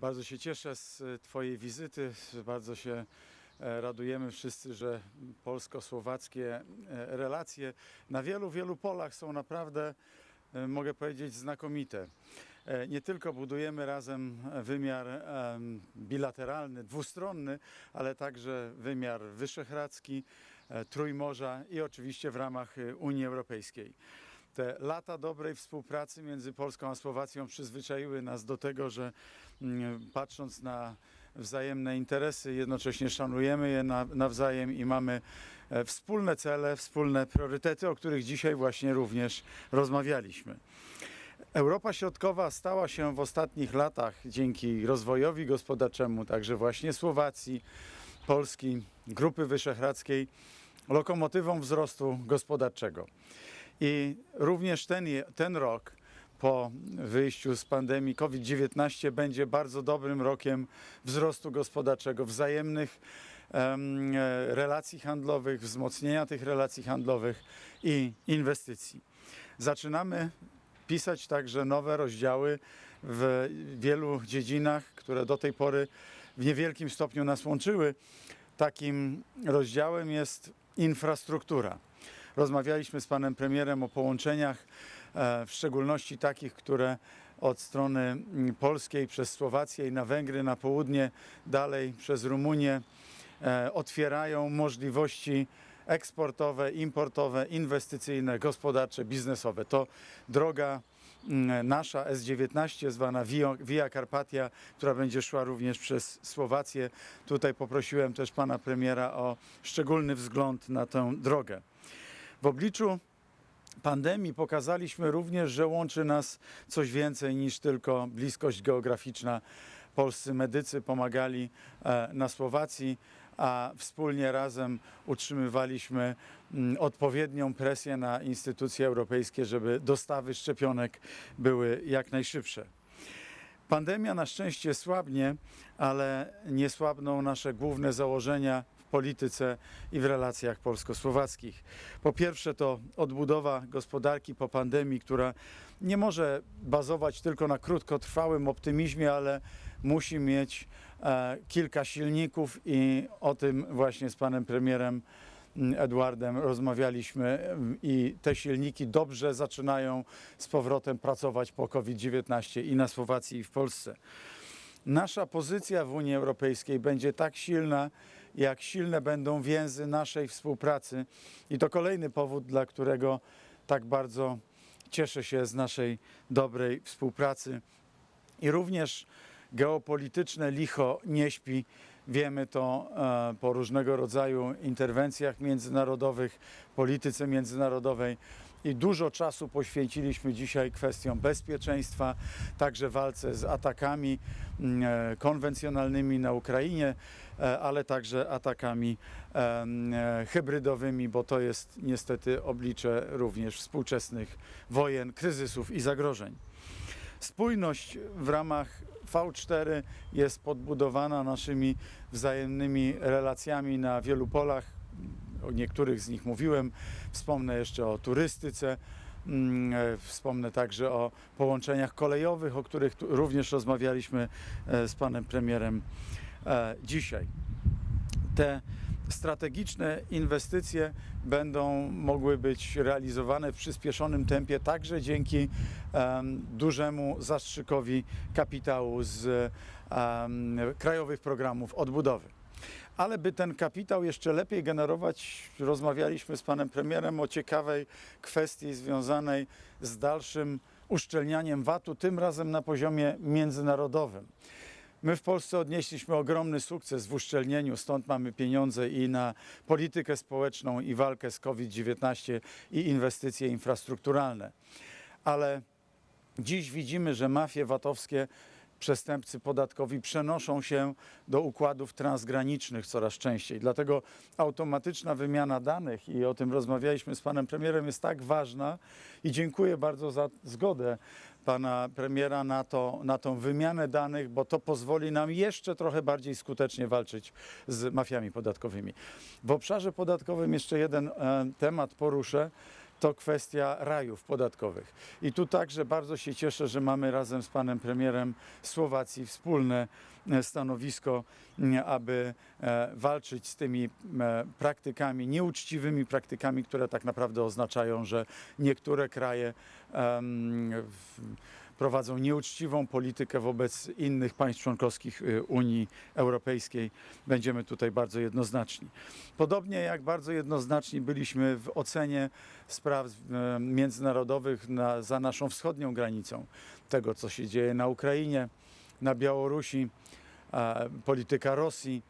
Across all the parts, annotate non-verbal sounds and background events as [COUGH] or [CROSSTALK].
Bardzo się cieszę z e, Twojej wizyty. Bardzo się e, radujemy wszyscy, że polsko-słowackie e, relacje na wielu, wielu polach są naprawdę, e, mogę powiedzieć, znakomite. Nie tylko budujemy razem wymiar bilateralny, dwustronny, ale także wymiar wyszehradzki, Trójmorza i oczywiście w ramach e, Unii Europejskiej. Te lata dobrej współpracy między Polską a Słowacją przyzwyczaiły nas do tego, że patrząc na wzajemne interesy, jednocześnie szanujemy je na, nawzajem i mamy e, wspólne cele, wspólne priorytety, o których dzisiaj właśnie również rozmawialiśmy. Europa Środkowa stała się w ostatnich latach dzięki rozwojowi gospodarczemu, także właśnie Słowacji, Polski, Grupy Wyszehradzkiej, lokomotywą wzrostu gospodarczego. I również ten, ten rok po wyjściu z pandemii COVID-19 będzie bardzo dobrym rokiem wzrostu gospodarczego, wzajemnych em, e, relacji handlowych, wzmocnienia tych relacji handlowych i inwestycji. Zaczynamy pisać także nowe rozdziały w wielu dziedzinach, które do tej pory w niewielkim stopniu nas łączyły. Takim rozdziałem jest infrastruktura. Rozmawialiśmy z panem premierem o połączeniach, w szczególności takich, które od strony mm, polskiej przez Słowację i na Węgry na południe, dalej przez Rumunię e, otwierają możliwości eksportowe, importowe, inwestycyjne, gospodarcze, biznesowe. To droga mm, nasza S19 zwana Via Carpatia, która będzie szła również przez Słowację. Tutaj poprosiłem też pana premiera o szczególny wzgląd na tę drogę. W obliczu pandemii pokazaliśmy również, że łączy nas coś więcej niż tylko bliskość geograficzna. Polscy medycy pomagali e, na Słowacji, a wspólnie razem utrzymywaliśmy mm, odpowiednią presję na instytucje europejskie, żeby dostawy szczepionek były jak najszybsze. Pandemia na szczęście słabnie, ale nie słabną nasze główne założenia polityce i w relacjach polsko-słowackich. Po pierwsze to odbudowa gospodarki po pandemii, która nie może bazować tylko na krótkotrwałym optymizmie, ale musi mieć e, kilka silników i o tym właśnie z panem premierem mm, Edwardem rozmawialiśmy mm, i te silniki dobrze zaczynają z powrotem pracować po COVID-19 i na Słowacji i w Polsce. Nasza pozycja w Unii Europejskiej będzie tak silna, jak silne będą więzy naszej współpracy i to kolejny powód, dla którego tak bardzo cieszę się z naszej dobrej współpracy. I również geopolityczne licho nie śpi. Wiemy to e, po różnego rodzaju interwencjach międzynarodowych, polityce międzynarodowej i dużo czasu poświęciliśmy dzisiaj kwestiom bezpieczeństwa, także walce z atakami mm, e, konwencjonalnymi na Ukrainie, e, ale także atakami e, hybrydowymi, bo to jest niestety oblicze również współczesnych wojen, kryzysów i zagrożeń. Spójność w ramach V4 jest podbudowana naszymi wzajemnymi relacjami na wielu polach. O niektórych z nich mówiłem. Wspomnę jeszcze o turystyce. mm, e, Wspomnę także o połączeniach kolejowych, o których również rozmawialiśmy e, z panem premierem e, dzisiaj. Te strategiczne inwestycje będą mogły być realizowane w przyspieszonym tempie także dzięki em, dużemu zastrzykowi kapitału z em, krajowych programów odbudowy. Ale by ten kapitał jeszcze lepiej generować, rozmawialiśmy z panem premierem o ciekawej kwestii związanej z dalszym uszczelnianiem VAT-u, tym razem na poziomie międzynarodowym. My w Polsce odnieśliśmy ogromny sukces w uszczelnieniu, stąd mamy pieniądze i na politykę społeczną, i walkę z COVID-19, i inwestycje infrastrukturalne. Ale dziś widzimy, że mafie VAT-owskie, przestępcy podatkowi przenoszą się do układów transgranicznych coraz częściej. Dlatego automatyczna wymiana danych, i o tym rozmawialiśmy z panem premierem, jest tak ważna i dziękuję bardzo za zgodę pana premiera na, to, na tą wymianę danych, bo to pozwoli nam jeszcze trochę bardziej skutecznie walczyć z mafiami podatkowymi. W obszarze podatkowym jeszcze jeden e, temat poruszę. To kwestia rajów podatkowych. I tu także bardzo się cieszę, że mamy razem z panem premierem Słowacji wspólne e, stanowisko, aby e, walczyć z tymi e, praktykami, nieuczciwymi praktykami, które tak naprawdę oznaczają, że niektóre kraje w- prowadzą nieuczciwą politykę wobec innych państw członkowskich y, Unii Europejskiej. Będziemy tutaj bardzo jednoznaczni. Podobnie jak bardzo jednoznaczni byliśmy w ocenie spraw e, międzynarodowych na, za naszą wschodnią granicą, tego co się dzieje na Ukrainie, na Białorusi, e, polityka Rosji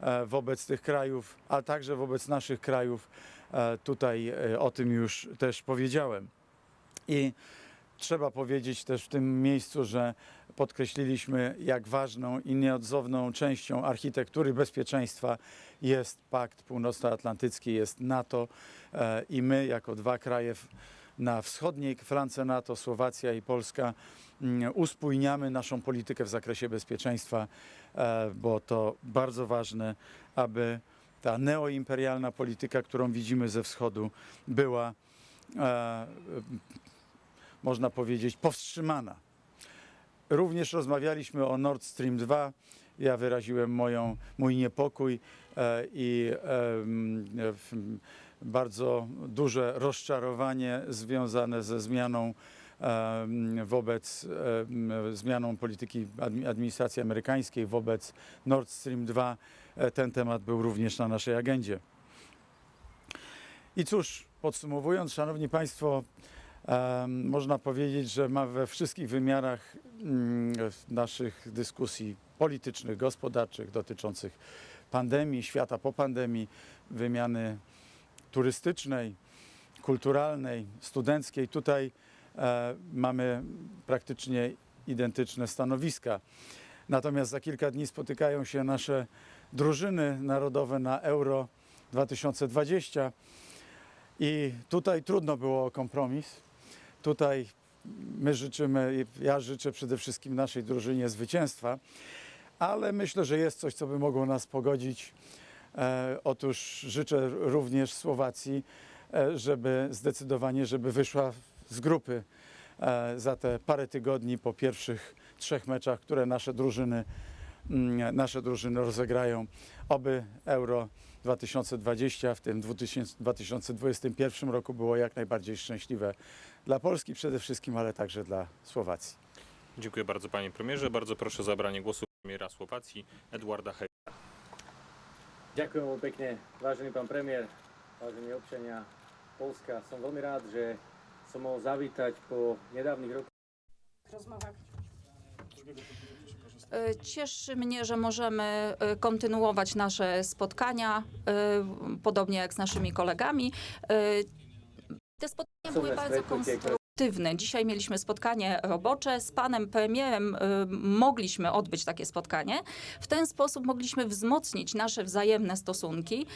e, wobec tych krajów, a także wobec naszych krajów. E, Tutaj o tym już też powiedziałem. I trzeba powiedzieć też w tym miejscu, że podkreśliliśmy, jak ważną i nieodzowną częścią architektury bezpieczeństwa jest Pakt Północnoatlantycki, jest NATO e, i my, jako dwa kraje na wschodniej flance NATO, Słowacja i Polska, mm, uspójniamy naszą politykę w zakresie bezpieczeństwa, e, bo to bardzo ważne, aby ta neoimperialna polityka, którą widzimy ze wschodu, była e, można powiedzieć, powstrzymana. Również rozmawialiśmy o Nord Stream 2. Ja wyraziłem moją, mój niepokój e, i bardzo duże rozczarowanie związane ze zmianą wobec zmianą polityki admi- administracji amerykańskiej wobec Nord Stream 2. E, Ten temat był również na naszej agendzie. I cóż, podsumowując, Szanowni Państwo, Można powiedzieć, że ma we wszystkich wymiarach mm, naszych dyskusji politycznych, gospodarczych dotyczących pandemii, świata po pandemii, wymiany turystycznej, kulturalnej, studenckiej. Tutaj e, mamy praktycznie identyczne stanowiska. Natomiast za kilka dni spotykają się nasze drużyny narodowe na Euro 2020 i tutaj trudno było o kompromis. Tutaj my życzymy, ja życzę przede wszystkim naszej drużynie zwycięstwa, ale myślę, że jest coś, co by mogło nas pogodzić. E, otóż życzę również Słowacji, e, żeby zdecydowanie, żeby wyszła z grupy e, za te parę tygodni po pierwszych trzech meczach, które nasze drużyny, mm, nasze drużyny rozegrają. Oby Euro 2020 w tym 2000 2021 roku było jak najbardziej szczęśliwe dla Polski przede wszystkim, ale także dla Słowacji. Dziękuję bardzo panie premierze. Bardzo proszę o zabranie głosu premiera Słowacji Edwarda Hej. Ďakujem veľmi pekne, vážený pán premiér, vážení občania Polska. Som veľmi rád, že som mohol zavítať po nedávnych rokoch rozmowach. E, Cieszy mnie, że możemy e, kontynuować nasze spotkania, e, podobnie jak z naszymi kolegami. Te spotkania były bardzo konstruktywne. Dzisiaj mieliśmy spotkanie robocze. Z panem premierem e, mogliśmy odbyć takie spotkanie. W ten sposób mogliśmy wzmocnić nasze wzajemne stosunki.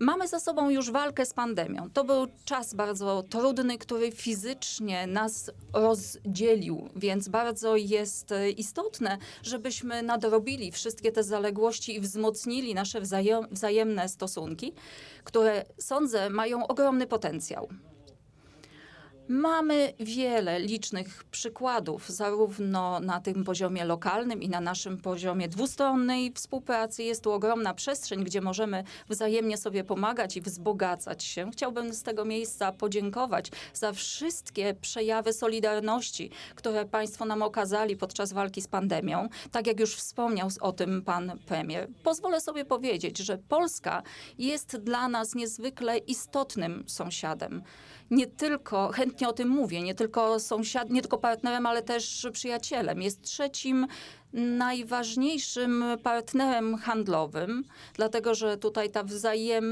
Mamy za sobą już walkę z pandemią. To był czas bardzo trudny, który fizycznie nas rozdzielił, więc bardzo jest e, istotne, żebyśmy nadrobili wszystkie te zaległości i wzmocnili nasze wzajem, wzajemne stosunki, które sądzę mają ogromny potencjał. Mamy wiele licznych przykładów, zarówno na tym poziomie lokalnym i na naszym poziomie dwustronnej współpracy. Jest tu ogromna przestrzeń, gdzie możemy wzajemnie sobie pomagać i wzbogacać się. Chciałbym z tego miejsca podziękować za wszystkie przejawy solidarności, które Państwo nam okazali podczas walki z pandemią. Tak jak już wspomniał o tym pan premier. Pozwolę sobie powiedzieć, że Polska jest dla nas niezwykle istotnym sąsiadem nie tylko, chętnie o tym mówię, nie tylko sąsiad, nie tylko partnerem, ale też przyjacielem. Jest trzecim najważniejszym partnerem handlowym, dlatego że tutaj ta wzajem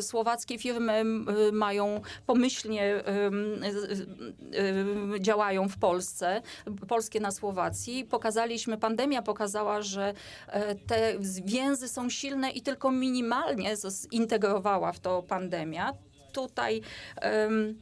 słowackie firmy mają pomyślnie działają w Polsce, polskie na Słowacji. Pokazaliśmy, pandemia pokazała, że e, te więzy są silne i tylko minimalnie zintegrowała w to pandemia. Tutaj em,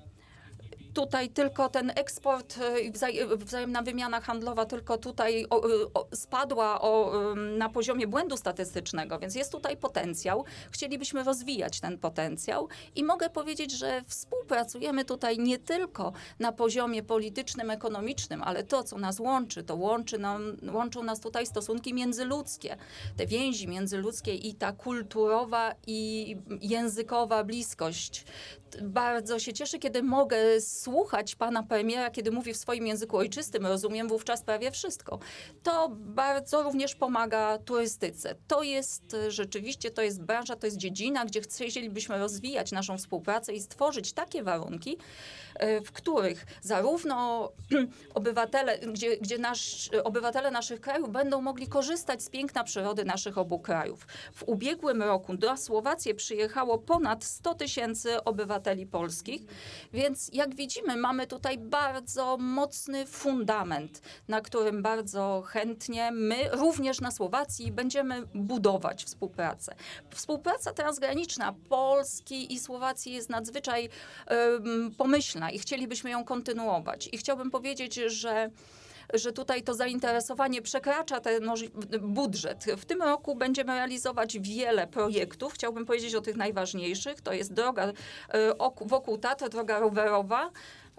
tutaj tylko ten eksport e, i wzaj- wzajemna wymiana handlowa tylko tutaj o, spadła o, na poziomie błędu statystycznego, więc jest tutaj potencjał. Chcielibyśmy rozwijać ten potencjał i mogę powiedzieć, że współpracujemy tutaj nie tylko na poziomie politycznym, ekonomicznym, ale to, co nas łączy, to łączy nam, łączą nas tutaj stosunki międzyludzkie, te więzi międzyludzkie i ta kulturowa i językowa bliskość. Bardzo się cieszę, kiedy mogę słuchać pana premiera, kiedy mówi w swoim języku ojczystym, rozumiem wówczas prawie wszystko. To bardzo również pomaga turystyce. To jest e, rzeczywiście, to jest branża, to jest dziedzina, gdzie chcielibyśmy rozwijać naszą współpracę i stworzyć takie warunki, e, w których zarówno [CLEARS THROAT] obywatele, gdzie, gdzie nasz, obywatele naszych krajów będą mogli korzystać z piękna przyrody naszych obu krajów. W ubiegłym roku na Słowację przyjechało ponad 100 tysięcy obywateli polskich, więc jak widzimy, mamy tutaj bardzo mocny fundament, na którym bardzo chętnie my, również na Słowacji, będziemy budować współpracę. Współpraca transgraniczna Polski i Słowacji jest nadzwyczaj pomyślna i chcielibyśmy ją kontynuować. I chciałbym powiedzieć, że że tutaj to zainteresowanie przekracza ten budżet. W tym roku będziemy realizować wiele projektów. Chciałbym powiedzieć o tych najważniejszych. To jest droga e, ok- wokół Tatr, droga rowerowa.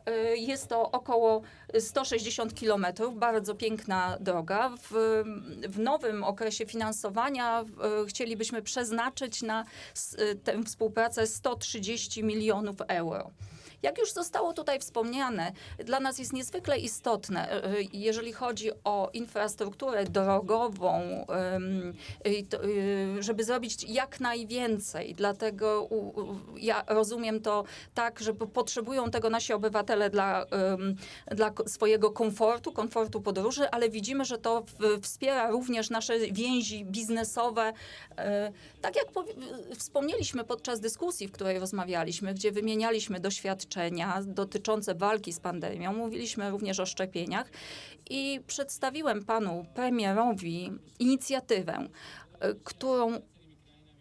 E, Jest to około 160 kilometrów, bardzo piękna droga. W, w nowym okresie finansowania e, chcielibyśmy przeznaczyć na tę współpracę 130 milionów euro. Jak już zostało tutaj wspomniane, dla nas jest niezwykle istotne, e, jeżeli chodzi o infrastrukturę drogową, y, żeby zrobić jak najwięcej. Dlatego ja rozumiem to tak, że po- potrzebują tego nasi obywatele dla, dla swojego komfortu, komfortu podróży, ale widzimy, że to wspiera również nasze więzi biznesowe. E, Tak jak wspomnieliśmy podczas dyskusji, w której rozmawialiśmy, gdzie wymienialiśmy doświadczenia dotyczące walki z pandemią, mówiliśmy również o szczepieniach i przedstawiłem panu premierowi inicjatywę, e, którą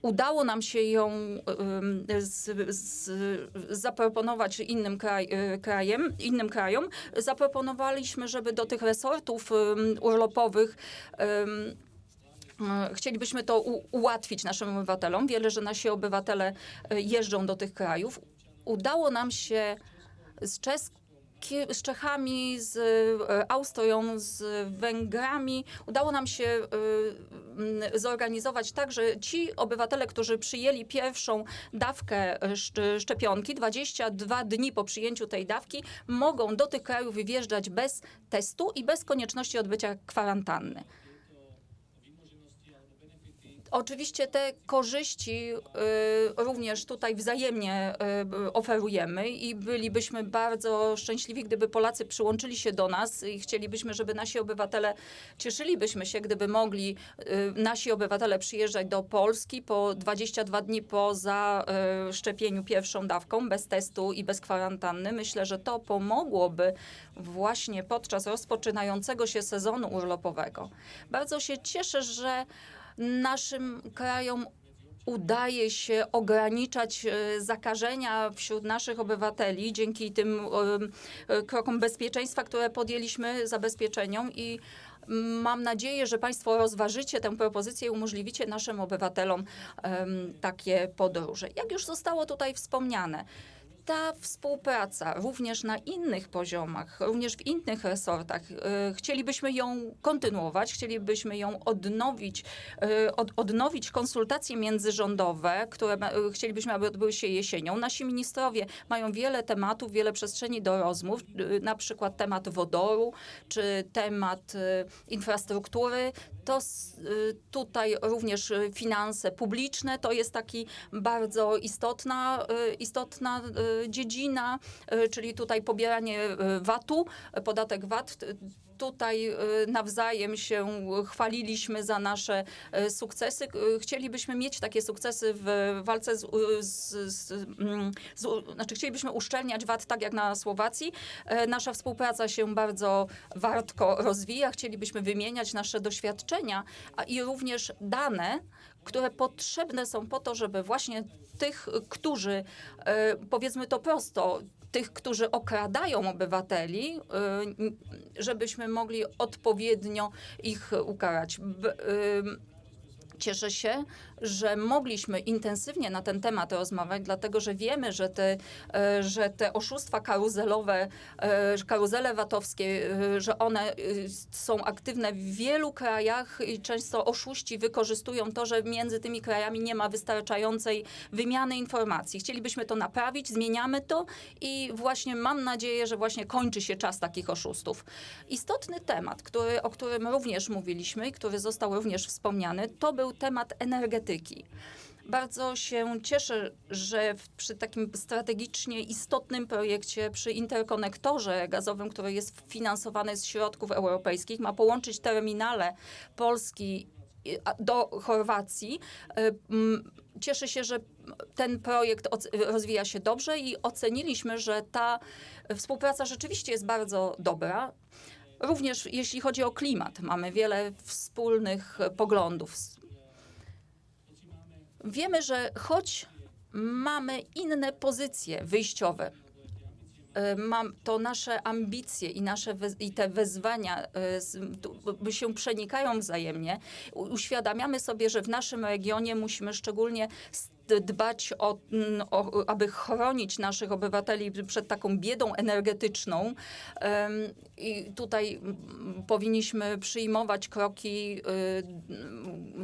udało nam się ją z, z, zaproponować innym kraj, e, krajem, innym krajom. Zaproponowaliśmy, żeby do tych resortów urlopowych Chcielibyśmy to ułatwić naszym obywatelom. Wiele, że nasi obywatele e, jeżdżą do tych krajów. Udało nam się z Czeski, z Czechami, z e, Austrią, z Węgrami. Udało nam się e, zorganizować tak, że ci obywatele, którzy przyjęli pierwszą dawkę e, szcz- szczepionki, 22 dni po przyjęciu tej dawki, mogą do tych krajów wjeżdżać bez testu i bez konieczności odbycia kwarantanny. Oczywiście te korzyści y, również tutaj wzajemnie y, oferujemy i bylibyśmy bardzo szczęśliwi, gdyby Polacy przyłączyli się do nas i chcielibyśmy, żeby nasi obywatele, cieszylibyśmy się, gdyby mogli y, nasi obywatele przyjeżdżać do Polski po 22 dni po zaszczepieniu pierwszą dawką, bez testu i bez kwarantanny. Myślę, że to pomogłoby właśnie podczas rozpoczynającego się sezonu urlopowego. Bardzo się cieszę, że naszym krajom udaje się ograniczać e, zakażenia wśród naszych obywateli dzięki tym e, e, krokom bezpieczeństwa, które podjęliśmy, zabezpieczeniom i mam nadzieję, że Państwo rozważycie tę propozycję i umożliwicie naszym obywatelom takie podróże. Jak już zostało tutaj wspomniane, ta współpraca również na innych poziomach, również w innych resortach, e, chcielibyśmy ją kontynuować, chcielibyśmy ją odnowić, e, od, odnowić konsultacje międzyrządowe, które e, chcielibyśmy, aby odbyły się jesienią. Nasi ministrowie mają wiele tematów, wiele przestrzeni do rozmów, na przykład temat wodoru, czy temat infrastruktury. To y, tutaj również y, finanse publiczne to jest taki bardzo istotna, y, istotna y, dziedzina, y, czyli tutaj pobieranie y, VAT-u, podatek VAT. Tutaj y, nawzajem się chwaliliśmy za nasze sukcesy. Chcielibyśmy mieć takie sukcesy w walce z, z, z, mm, z znaczy chcielibyśmy uszczelniać VAT tak jak na Słowacji. E, Nasza współpraca się bardzo wartko rozwija. Chcielibyśmy wymieniać nasze doświadczenia, i również dane, które potrzebne są po to, żeby właśnie tych, którzy, e, powiedzmy to prosto, tych, którzy okradają obywateli, y, żebyśmy mogli odpowiednio ich ukarać. Ym, Cieszę się, że mogliśmy intensywnie na ten temat rozmawiać, dlatego że wiemy, że te, e, że te oszustwa karuzelowe, e, karuzele VAT-owskie, e, że one są aktywne w wielu krajach i często oszuści wykorzystują to, że między tymi krajami nie ma wystarczającej wymiany informacji. Chcielibyśmy to naprawić, zmieniamy to i właśnie mam nadzieję, że właśnie kończy się czas takich oszustów. Istotny temat, który, o którym również mówiliśmy i który został również wspomniany, to był temat Bardzo się cieszę, że w, przy takim strategicznie istotnym projekcie, przy interkonektorze gazowym, który jest finansowany z środków europejskich, ma połączyć terminale Polski a- do Chorwacji. y, Cieszę się, że ten projekt rozwija się dobrze i oceniliśmy, że ta współpraca rzeczywiście jest bardzo dobra. Również jeśli chodzi o klimat, mamy wiele wspólnych poglądów. Wiemy, że choć mamy inne pozycje wyjściowe, y, to nasze ambicje i, nasze i te wezwania y, się przenikają wzajemnie. Uświadamiamy sobie, że w naszym regionie musimy szczególnie dbać o, mm, o, aby chronić naszych obywateli przed taką biedą energetyczną. I tutaj mm, powinniśmy przyjmować kroki y,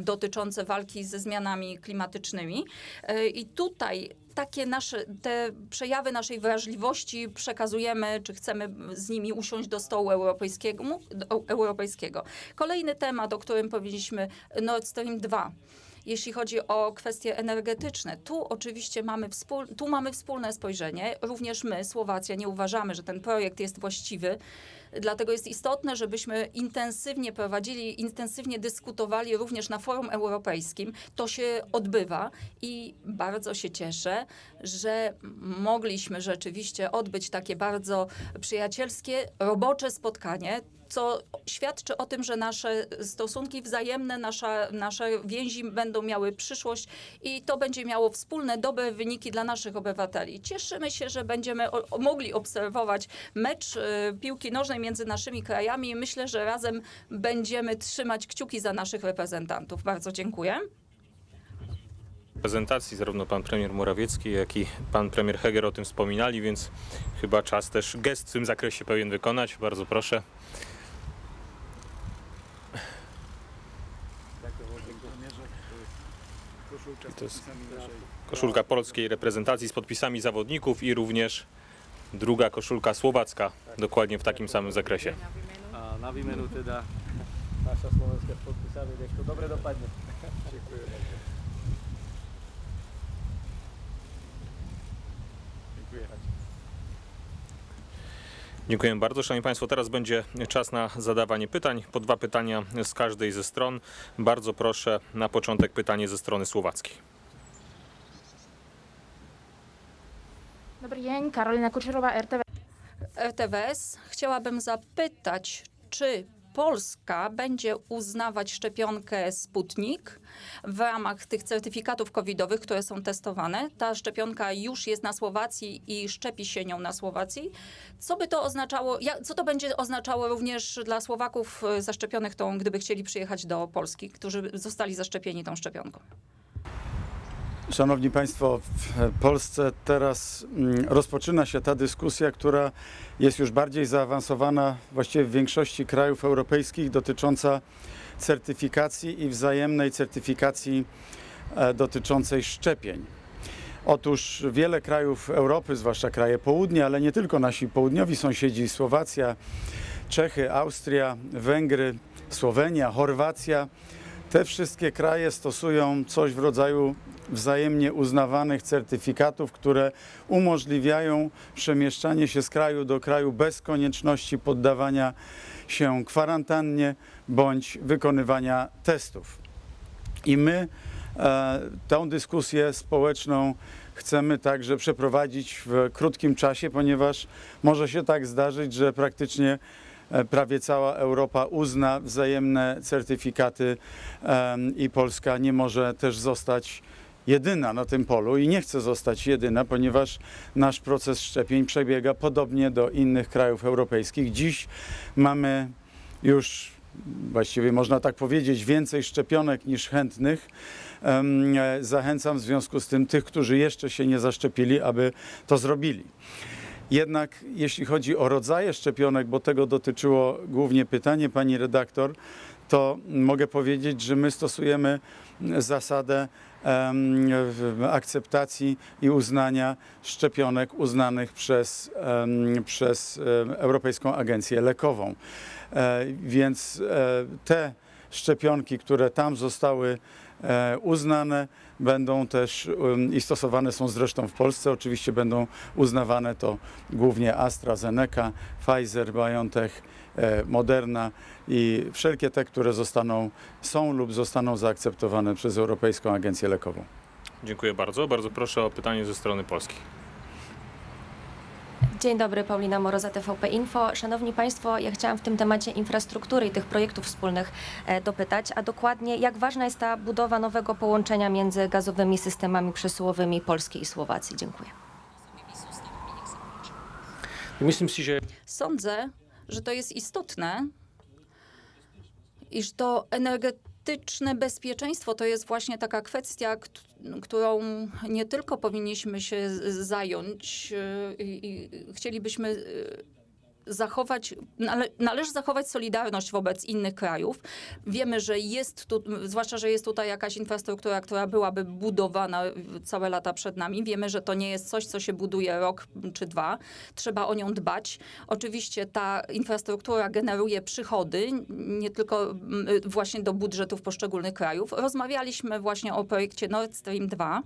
dotyczące walki ze zmianami klimatycznymi. Y, I tutaj takie nasze, te przejawy naszej wrażliwości przekazujemy, czy chcemy z nimi usiąść do stołu europejskiego. europejskiego. Kolejny temat, o którym powiedzieliśmy, Nord Stream 2. Jeśli chodzi o kwestie energetyczne, tu oczywiście mamy, wspól, tu mamy wspólne spojrzenie. Również my, Słowacja, nie uważamy, że ten projekt jest właściwy. Dlatego jest istotne, żebyśmy intensywnie prowadzili, intensywnie dyskutowali również na forum europejskim. To się odbywa i bardzo się cieszę, że mogliśmy rzeczywiście odbyć takie bardzo przyjacielskie, robocze spotkanie co świadczy o tym, że nasze stosunki wzajemne, nasza, nasze więzi będą miały przyszłość i to będzie miało wspólne, dobre wyniki dla naszych obywateli. Cieszymy się, że będziemy o, mogli obserwować mecz y, piłki nożnej między naszymi krajami i myślę, że razem będziemy trzymać kciuki za naszych reprezentantów. Bardzo dziękuję. prezentacji zarówno pan premier Morawiecki, jak i pan premier Heger o tym wspominali, więc chyba czas też gest w tym zakresie pewien wykonać. Bardzo proszę. To jest koszulka polskiej reprezentacji z podpisami zawodników i również druga koszulka słowacka, dokładnie w takim samym zakresie. A na výmenu teda naša slovenská s podpisami, to dobre dopadne. Dziękuję. Dziękuję bardzo. Szanowni Państwo, teraz będzie czas na zadawanie pytań. Po dwa pytania z każdej ze stron. Bardzo proszę na początek pytanie ze strony słowackiej. Dobrý deň, Karolina Kučerová, RTV. RTWS chciałabym zapytać, czy Polska będzie uznawać szczepionkę Sputnik w ramach tych certyfikatów covidowych, które są testowane. Ta szczepionka już jest na Słowacji i szczepi się nią na Słowacji. Co by to oznaczało, co to będzie oznaczało również dla Słowaków e, zaszczepionych tą, gdyby chcieli przyjechać do Polski, którzy zostali zaszczepieni tą szczepionką? Szanowni Państwo, w Polsce teraz mm, rozpoczyna się ta dyskusja, która jest już bardziej zaawansowana właściwie w większości krajów europejskich dotycząca certyfikacji i wzajemnej certyfikacji e, dotyczącej szczepień. Otóż wiele krajów Europy, zwłaszcza kraje południa, ale nie tylko nasi południowi sąsiedzi, Słowacja, Czechy, Austria, Węgry, Słowenia, Chorwacja, te wszystkie kraje stosują coś w rodzaju wzajemnie uznawanych certyfikatów, które umożliwiają przemieszczanie się z kraju do kraju bez konieczności poddawania się kwarantannie bądź wykonywania testów. I my e, dyskusję społeczną chcemy także przeprowadzić w krótkim czasie, ponieważ może się tak zdarzyć, że praktycznie prawie cała Europa uzna wzajemne certyfikaty i Polska nie może też zostać jedyna na tym polu i nie chce zostać jedyna, ponieważ nasz proces szczepień przebiega podobnie do innych krajów europejskich. Dziś mamy już właściwie można tak powiedzieć, więcej szczepionek niż chętnych. E, Zachęcam w związku z tym tych, którzy jeszcze się nie zaszczepili, aby to zrobili. Jednak jeśli chodzi o rodzaje szczepionek, bo tego dotyczyło głównie pytanie pani redaktor, to mogę powiedzieć, że my stosujemy zasadę akceptacji i uznania szczepionek uznanych przez, przez Europejską Agencję Lekową. E, Więc e, te szczepionki, które tam zostały uznane, będą też um, i stosowane są zresztą w Polsce. Oczywiście będą uznawane to głównie AstraZeneca, Pfizer, BioNTech, e, Moderna i wszelkie te, które zostaną, są lub zostaną zaakceptowane przez Europejską Agencję Lekową. Dziękuję bardzo. Bardzo proszę o pytanie ze strony Polski. Dzień dobry, Paulina Moroza, TVP Info. Szanowni Państwo, ja chciałam w tym temacie infrastruktury i tych projektów wspólnych e, dopytać, a dokładnie jak ważna jest ta budowa nowego połączenia między gazowymi systemami przesyłowymi Polski i Słowacji? Dziękuję. Sądzę, że to jest istotne, iż to energetyczne bezpieczeństwo. To jest właśnie taka kwestia, kt- którą nie tylko powinniśmy się zająć yy, i, chcielibyśmy yy, zachować, należy zachować solidarność wobec innych krajów. Wiemy, że jest tu, zwłaszcza, że jest tutaj jakaś infrastruktura, która byłaby budowana całe lata przed nami. Wiemy, że to nie jest coś, co się buduje rok czy dwa. Trzeba o nią dbać. Oczywiście ta infrastruktura generuje przychody, nie tylko mm, właśnie do budżetów poszczególnych krajów. Rozmawialiśmy właśnie o projekcie Nord Stream 2.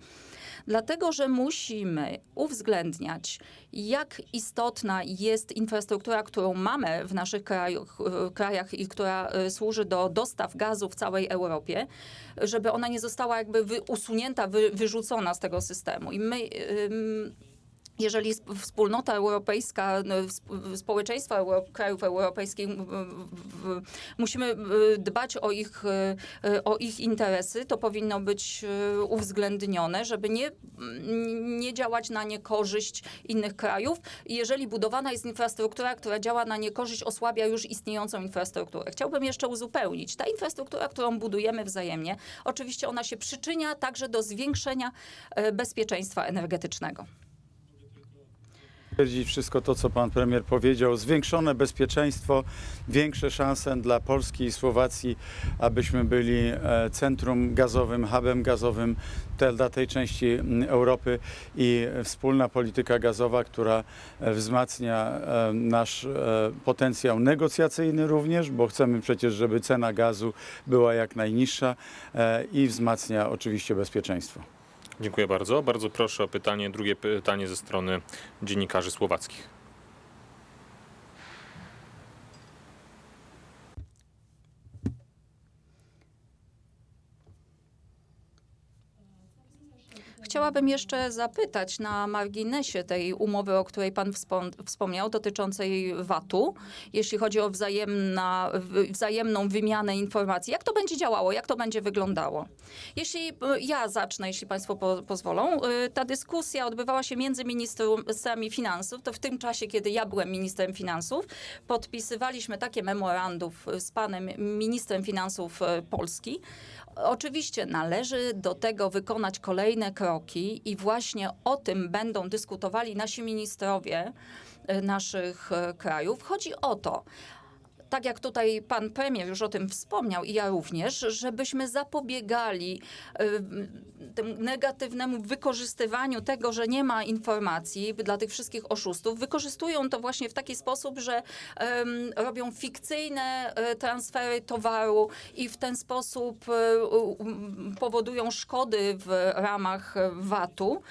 Dlatego, że musimy uwzględniać, jak istotna jest infrastruktura, którą mamy w naszych krajach, krajach i która y, służy do dostaw gazu w całej Europie, żeby ona nie została jakby usunięta, wy, wyrzucona z tego systemu. I my. Jeżeli sp- wspólnota europejska, sp- społeczeństwa krajów europejskich, musimy y, dbać o ich, y, o ich interesy, to powinno być y, uwzględnione, żeby nie, nie działać na niekorzyść innych krajów. Jeżeli budowana jest infrastruktura, która działa na niekorzyść, osłabia już istniejącą infrastrukturę. Chciałbym jeszcze uzupełnić. Ta infrastruktura, którą budujemy wzajemnie, oczywiście ona się przyczynia także do zwiększenia bezpieczeństwa energetycznego. Potwierdzić wszystko to, co pan premier powiedział. Zwiększone bezpieczeństwo, większe szanse dla Polski i Słowacji, abyśmy byli e, centrum gazowym, hubem gazowym dla tej części Europy i wspólna polityka gazowa, która e, wzmacnia e, nasz potencjał negocjacyjny również, bo chcemy przecież, żeby cena gazu była jak najniższa i wzmacnia oczywiście bezpieczeństwo. Dziękuję bardzo. Bardzo proszę o pytanie, drugie pytanie ze strony dziennikarzy słowackich. Chciałabym jeszcze zapytać na marginesie tej umowy, o której pan wspom- wspomniał, dotyczącej VAT-u, jeśli chodzi o wzajemna, wzajemną wymianę informacji. Jak to będzie działało? Jak to będzie wyglądało? Jeśli y, ja zacznę, jeśli państwo po, pozwolą, y, ta dyskusja odbywała się między ministrami finansów, to w tym czasie, kiedy ja byłem ministrem finansów, podpisywaliśmy takie memorandów z panem ministrem finansów y, Polski, Oczywiście należy do tego wykonać kolejne kroki i właśnie o tym będą dyskutowali nasi ministrowie e, naszych e, krajów. Chodzi o to, tak jak tutaj pan premier już o tym wspomniał i ja również, żebyśmy zapobiegali y, temu negatywnemu wykorzystywaniu tego, że nie ma informacji dla tych wszystkich oszustów. Wykorzystują to właśnie w taki sposób, że robią fikcyjne e, transfery towaru i w ten sposób e, powodują szkody w ramach e, VAT-u,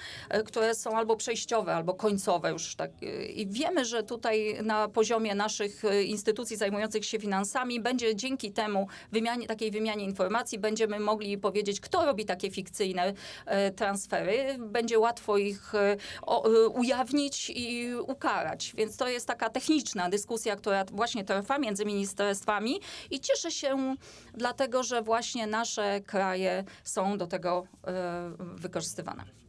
które są albo przejściowe, albo końcowe już tak. I wiemy, że tutaj na poziomie naszych instytucji zajmujących zajmujących się finansami. Będzie dzięki temu wymianie, takiej wymianie informacji będziemy mogli powiedzieć, kto robi takie fikcyjne e, transfery. Będzie łatwo ich e, e, ujawnić i ukarać. Więc to jest taka techniczna dyskusja, która właśnie trwa między ministerstwami i cieszę się dlatego, że właśnie nasze kraje są do tego wykorzystywane.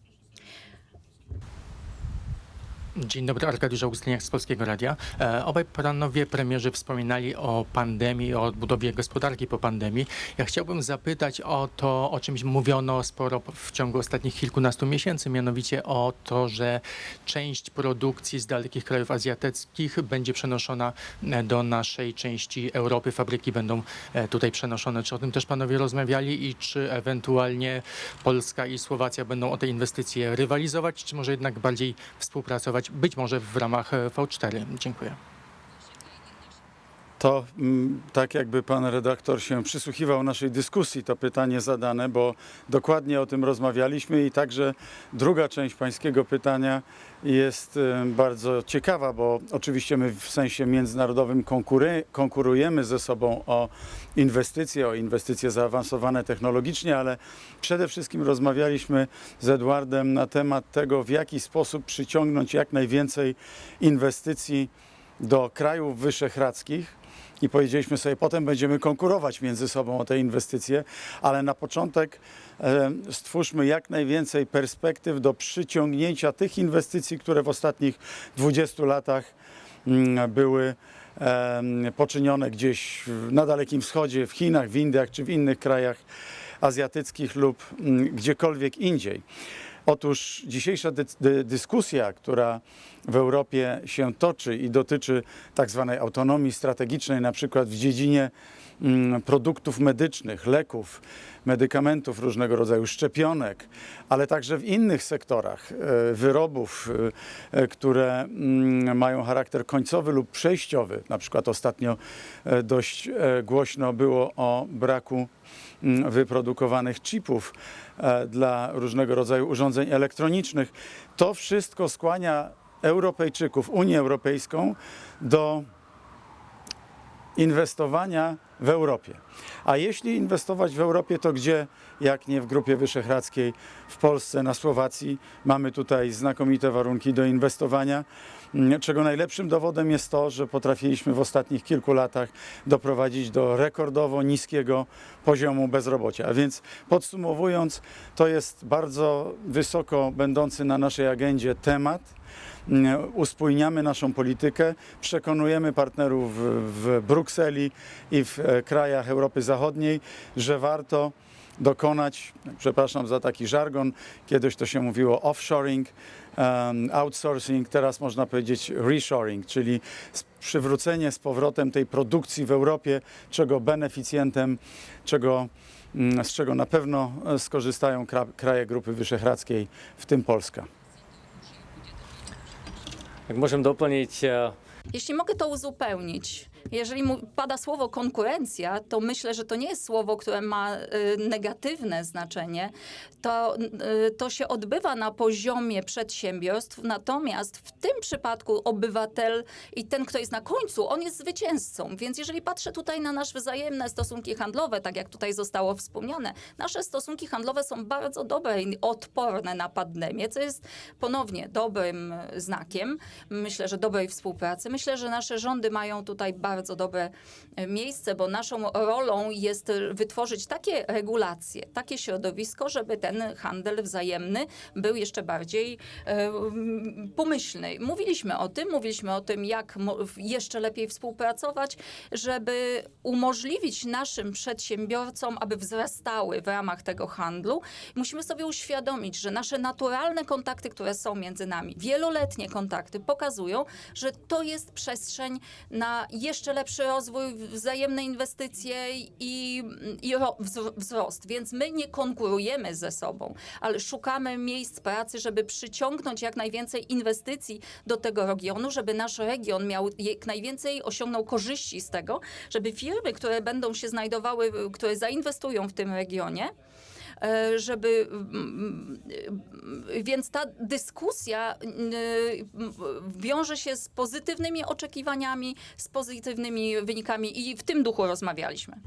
Dzień dobry, Arkadiusz Augustyniak z Polskiego Radia. E, obaj panowie premierzy wspominali o pandemii, o odbudowie gospodarki po pandemii. Ja chciałbym zapytać o to, o czymś mówiono sporo w ciągu ostatnich kilkunastu miesięcy, mianowicie o to, że część produkcji z dalekich krajów azjatyckich będzie przenoszona e, do naszej części Europy. Fabryki będą e, tutaj przenoszone. Czy o tym też panowie rozmawiali i czy ewentualnie Polska i Słowacja będą o te inwestycje rywalizować, czy może jednak bardziej współpracować, być może w ramach e, V4? Dziękuję. To mm, tak jakby pan redaktor się przysłuchiwał naszej dyskusji, to pytanie zadane, bo dokładnie o tym rozmawialiśmy i także druga część pańskiego pytania jest e, bardzo ciekawa, bo oczywiście my w sensie międzynarodowym konkurujemy ze sobą o inwestycje, o inwestycje zaawansowane technologicznie, ale przede wszystkim rozmawialiśmy z Edwardem na temat tego, w jaki sposób przyciągnąć jak najwięcej inwestycji do krajów wyszehradzkich i powiedzieliśmy sobie, potem będziemy konkurować między sobą o te inwestycje, ale na początek stwórzmy jak najwięcej perspektyw do przyciągnięcia tych inwestycji, które w ostatnich 20 latach mm, były poczynione gdzieś na Dalekim Wschodzie, w Chinach, w Indiach czy w innych krajach azjatyckich lub mm, gdziekolwiek indziej. Otóż dzisiejsza dy- dy- dyskusja, która w Europie się toczy i dotyczy tak zwanej autonomii strategicznej, na przykład w dziedzinie mm, produktów medycznych, leków, medykamentów różnego rodzaju, szczepionek, ale także w innych sektorach e, wyrobów, e, e, które mm, mają charakter końcowy lub przejściowy. Na przykład ostatnio dość głośno było o braku mm, wyprodukowanych chipów dla różnego rodzaju urządzeń elektronicznych. To wszystko skłania Europejczyków, Unię Europejską do inwestowania w Europie. A jeśli inwestować w Europie, to gdzie, jak nie w Grupie Wyszehradzkiej, w Polsce, na Słowacji, mamy tutaj znakomite warunki do inwestowania, m, czego najlepszym dowodem jest to, że potrafiliśmy w ostatnich kilku latach doprowadzić do rekordowo niskiego poziomu bezrobocia. A więc podsumowując, to jest bardzo wysoko będący na naszej agendzie temat, Mm, uspójniamy naszą politykę, przekonujemy partnerów w, Brukseli i w e, krajach Europy Zachodniej, że warto dokonać, przepraszam za taki żargon, kiedyś to się mówiło offshoring, outsourcing, teraz można powiedzieć reshoring, czyli przywrócenie z powrotem tej produkcji w Europie, czego beneficjentem, czego, mm, z czego na pewno e, skorzystają kra, kraje Grupy Wyszehradzkiej, w tym Polska. Ak môžem doplniť, eh, Jeśli mogę to uzupełnić, jeżeli pada słowo konkurencja, to myślę, że to nie jest słowo, które ma y, negatywne znaczenie. To, y, to się odbywa na poziomie przedsiębiorstw, natomiast w tym przypadku obywatel i ten, kto jest na końcu, on jest zwycięzcą. Więc jeżeli patrzę tutaj na nasze wzajemne stosunki handlowe, tak jak tutaj zostało wspomniane, nasze stosunki handlowe są bardzo dobre i odporne na pandemię, co jest ponownie dobrym znakiem. Myślę, że dobrej współpracy. Myślę, że nasze rządy mają tutaj bardzo dobre e, miejsce, bo naszą rolą jest e, wytworzyć takie regulacje, takie środowisko, żeby ten handel wzajemny był jeszcze bardziej e, mm, pomyślny. Mówiliśmy o tym, mówiliśmy o tym, jak jeszcze lepiej współpracować, żeby umożliwić naszym przedsiębiorcom, aby wzrastały w ramach tego handlu. Musimy sobie uświadomić, że nasze naturalne kontakty, które są między nami, wieloletnie kontakty, pokazują, że to jest przestrzeń na jeszcze lepszy rozwój, wzajemne inwestycje i, i ro- wzr- wzrost. Więc my nie konkurujemy ze sobą, ale szukamy miejsc pracy, żeby przyciągnąć jak najwięcej inwestycji do tego regionu, żeby nasz region miał jak najwięcej, osiągnął korzyści z tego, żeby firmy, które będą się znajdowały, które zainwestują w tym regionie, żeby. mm, Więc ta dyskusja mm, wiąże się z pozytywnymi oczekiwaniami, z pozytywnymi wynikami i w tym duchu rozmawialiśmy.